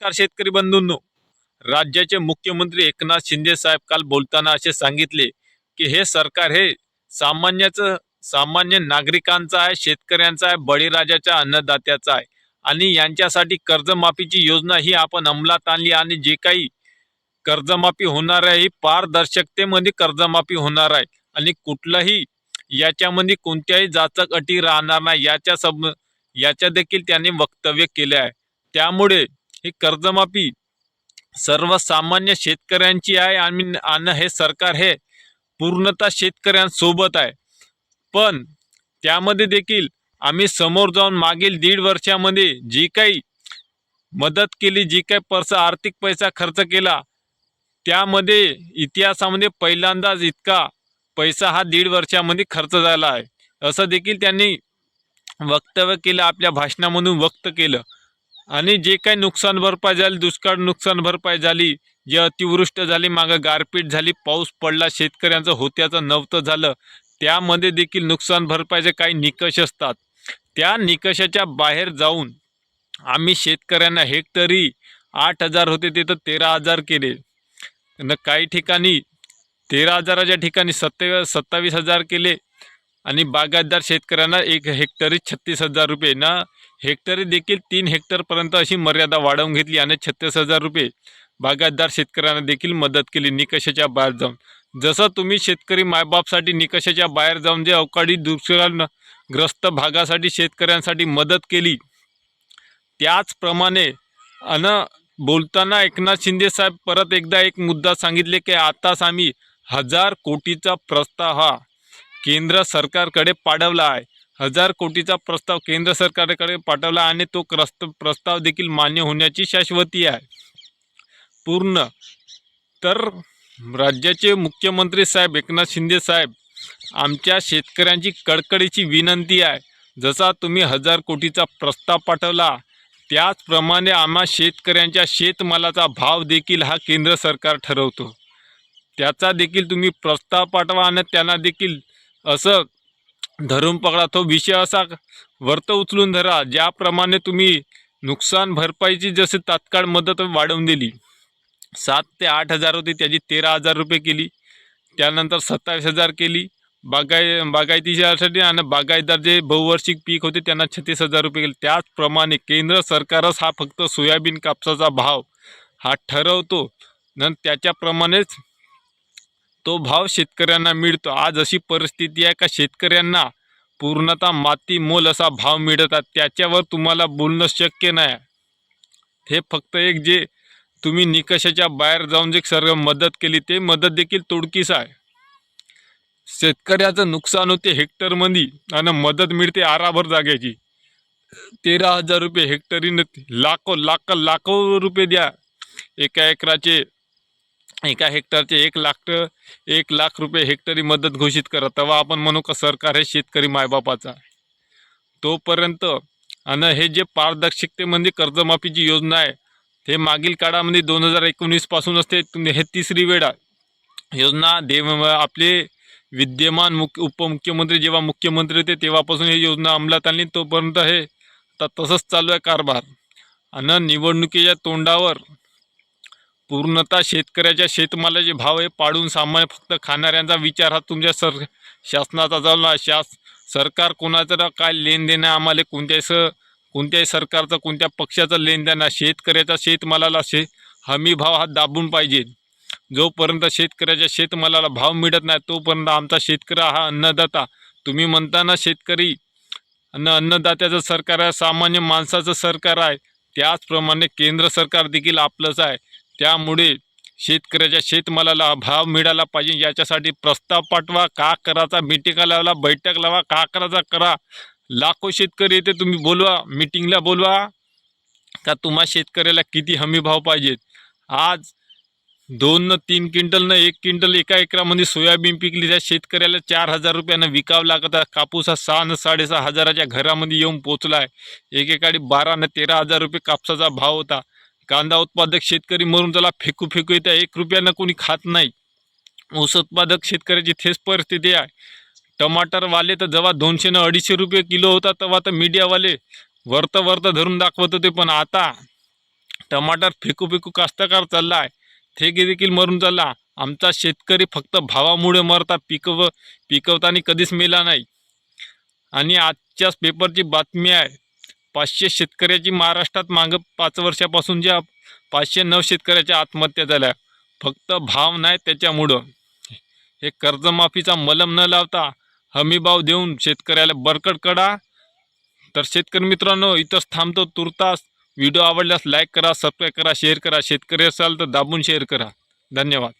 नमस्कार शेतकरी बंधूंनो. राज्याचे मुख्यमंत्री एकनाथ शिंदे साहेब काल बोलताना असे सांगितले की हे सरकार हे सामान्याचं सामान्य नागरिकांचं आहे शेतकऱ्यांचं आहे बळीराजाच्या अन्नदात्याचं आहे. आणि यांच्यासाठी कर्जमाफीची योजना ही आपण अंमलात आणली आणि जे काही कर्जमाफी होणार आहे ही पारदर्शकतेमध्ये कर्जमाफी होणार आहे. आणि कुठलाही याच्यामध्ये कोणत्याही जाचक अटी राहणार नाही. याच्या सब याच्या देखील त्यांनी वक्तव्य केले आहे. त्यामुळे ही कर्जमाफी सर्वसामान्य शेतकऱ्यांची आहे आणि आणि हे सरकार हे पूर्णतः शेतकऱ्यांसोबत आहे. पण त्यामध्ये देखील आम्ही समोर जाऊन मागील दीड वर्षामध्ये जी काही मदत केली जी काही पर्स आर्थिक पैसा खर्च केला त्यामध्ये इतिहासामध्ये पहिल्यांदाच इतका पैसा हा दीड वर्षामध्ये खर्च झाला आहे. असं देखील त्यांनी वक्तव्य केलं आपल्या भाषणामधून व्यक्त केलं. आणि जे काही नुकसान भरपाई झाली दुष्काळ नुकसान भरपाई झाली जे अतिवृष्ट झाली मागं गारपीट झाली पाऊस पडला शेतकऱ्यांचं होत्याचं नव्हतं झालं त्यामध्ये देखील नुकसान भरपाईचे काही निकष असतात. त्या निकषाच्या बाहेर जाऊन आम्ही शेतकऱ्यांना हेक्टरी आठ हजार होते ते तर तेरा हजार केले. न काही ठिकाणी तेरा हजाराच्या ठिकाणी सत्ते सत्तावीस हजार केले आणि बागायतदार शेतकऱ्यांना एक हेक्टरी छत्तीस हजार रुपये. ना हेक्टरी देखील तीन हेक्टरपर्यंत अशी मर्यादा वाढवून घेतली आणि छत्तीस हजार रुपये बागायतदार शेतकऱ्यांना देखील मदत केली निकषाच्या बाहेर जाऊन. जसं तुम्ही शेतकरी मायबापसाठी निकषाच्या बाहेर जाऊन जे अवकाळी दुष्काळग्रस्त भागासाठी शेतकऱ्यांसाठी मदत केली त्याचप्रमाणे अन बोलताना एकनाथ शिंदे साहेब परत एकदा एक मुद्दा सांगितले की आताच आम्ही हजार कोटीचा प्रस्ताव हा केंद्र सरकारकडे पाठवला आहे. हजार कोटीचा प्रस्ताव केंद्र सरकारकडे पाठवला आणि तो क्रस्त प्रस्ताव देखील मान्य होण्याची शाश्वती आहे. पूर्ण. तर राज्याचे मुख्यमंत्री साहेब एकनाथ शिंदे साहेब आमच्या शेतकऱ्यांची कडकडीची विनंती आहे. जसा तुम्ही हजार कोटीचा प्रस्ताव पाठवला त्याचप्रमाणे आम्हा शेतकऱ्यांच्या शेतमालाचा भाव देखील हा केंद्र सरकार ठरवतो. त्याचा देखील तुम्ही प्रस्ताव पाठवा आणि त्यांना देखील असं धरून पकडा. तो विषय असा वर्त उचलून धरा. ज्याप्रमाणे तुम्ही नुकसान भरपाईची जसे तात्काळ मदत वाढवून दिली. सात ते आठ हजार होती त्याची तेरा हजार रुपये केली. त्यानंतर सत्तावीस हजार केली. बागाय बागायतीसाठी आणि बागायतदार जे बहुवार्षिक पीक होते त्यांना छत्तीस हजार रुपये केले. त्याचप्रमाणे केंद्र सरकारच हा फक्त सोयाबीन कापसाचा भाव हा ठरवतो. न त्याच्याप्रमाणेच तो भाव शेतकऱ्यांना मिळतो. आज अशी परिस्थिती आहे का शेतकऱ्यांना पूर्णतः माती मोल असा भाव मिळतात त्याच्यावर तुम्हाला बोलणं शक्य नाही. आहे. हे फक्त एक जे तुम्ही निकषाच्या बाहेर जाऊन जे सर्व मदत केली ते मदत देखील तोडकीस आहे. शेतकऱ्याचं नुकसान होते हेक्टरमध्ये आणि मदत मिळते आराभर जाग्याची तेरा हजार रुपये हेक्टरीनं लाखो लाख लाखो रुपये द्या. एका एकराचे एका हेक्टरचे एक लाख एक लाख रुपये हेक्टरी मदत घोषित करा. तेव्हा आपण म्हणू का सरकार हे शेतकरी मायबापाचा. तोपर्यंत आणि हे जे पारदर्शकतेमध्ये कर्जमाफीची योजना आहे हे मागील काळामध्ये दोन हजार एकोणीसपासून असते तुम्ही हे तिसरी वेळ आहे. योजना देव आपले विद्यमान मुख्य उपमुख्यमंत्री जेव्हा मुख्यमंत्री होते तेव्हापासून ही योजना अंमलात आणली. तोपर्यंत हे तर तसंच चालू आहे कारभार. आणि निवडणुकीच्या तोंडावर पूर्णतः शेतकऱ्याच्या शेतमालाचे भाव हे पाडून सामान्य फक्त खाणाऱ्यांचा विचार हा तुमच्या सर शासनाचा चालला शास सरकार कोणाचं काय लेनदेन आहे? आम्हाला कोणत्याही स कोणत्याही सरकारचं कोणत्या पक्षाचं लेनदेन आहे? शेतकऱ्याचा शेतमालाला शे हमी भाव हा दाबून पाहिजे. जोपर्यंत शेतकऱ्याच्या शेतमालाला भाव मिळत नाही तोपर्यंत आमचा शेतकरी हा अन्नदाता. तुम्ही म्हणता ना शेतकरी अन्न अन्नदात्याचं सरकार आहे सामान्य माणसाचं सरकार आहे. त्याचप्रमाणे केंद्र सरकार देखील आपलंच आहे. त्यामुळे शेतकऱ्याच्या शेतमालाला भाव मिळाला पाहिजे. याच्यासाठी प्रस्ताव पाठवा का करायचा? मिटिंगा लावला बैठक लावा का करायचा? करा. लाखो शेतकरी येते तुम्ही बोलवा मिटिंगला बोलवा का तुम्हा शेतकऱ्याला किती हमी भाव पाहिजेत आज दोन न तीन क्विंटल न एक क्विंटल एका एकरामध्ये सोयाबीन पिकली त्या शेतकऱ्याला चार हजार रुपयानं विकावं लागत आहे. कापूस हा सहा न साडेसहा हजाराच्या घरामध्ये येऊन पोचला आहे एकेकाळी बारा न तेरा हजार रुपये कापसाचा भाव होता. कांदा उत्पादक शेतकरी मरून त्याला फेकू फेकू येतं. एक रुपयानं कोणी खात नाही. ऊस उत्पादक शेतकऱ्याची थेच परिस्थिती आहे. टमाटरवाले तर जेव्हा दोनशे न अडीचशे रुपये किलो होता तेव्हा तर मीडियावाले वर्त वर्त धरून दाखवत होते. पण आता टमाटर फेकू फेकू कास्तकार चालला आहे ते देखील मरून चालला. आमचा शेतकरी फक्त भावामुळे मरता पिकव पिकवताना कधीच मेला नाही. आणि आजच्याच पेपरची बातमी आहे. पाचशे शेतकऱ्याची महाराष्ट्रात मागं पाच वर्षापासून ज्या पाचशे नऊ शेतकऱ्याच्या आत्महत्या झाल्या फक्त भाव नाही त्याच्यामुळं. हे कर्जमाफीचा मलम न लावता हमीभाव देऊन शेतकऱ्याला बरकट करा. तर शेतकरी मित्रांनो इथंच थांबतो तुर्तास. व्हिडिओ आवडल्यास लाईक करा सबस्क्राईब करा शेअर करा. शेतकरी असाल तर दाबून शेअर करा. धन्यवाद.